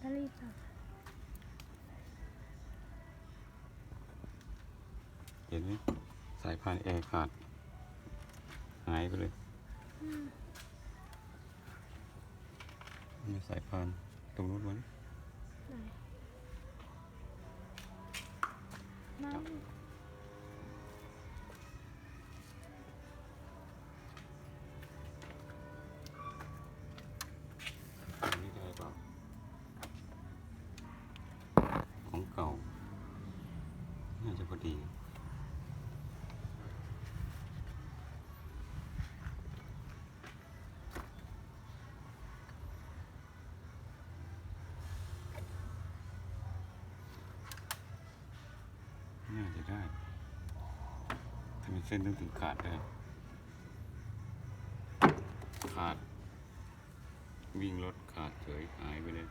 ตอรี่ต่อเห็นไหมสายพานแอร์ขาด หายไปเลยอืมมีสายพานตรงนู้นวันไหนน้ เก่า น่าจะพอดีน่าจะได้ทำไมเส้นต้องถึงขาดได้ ขาด วิ่งรถขาดเฉยหายไปเลย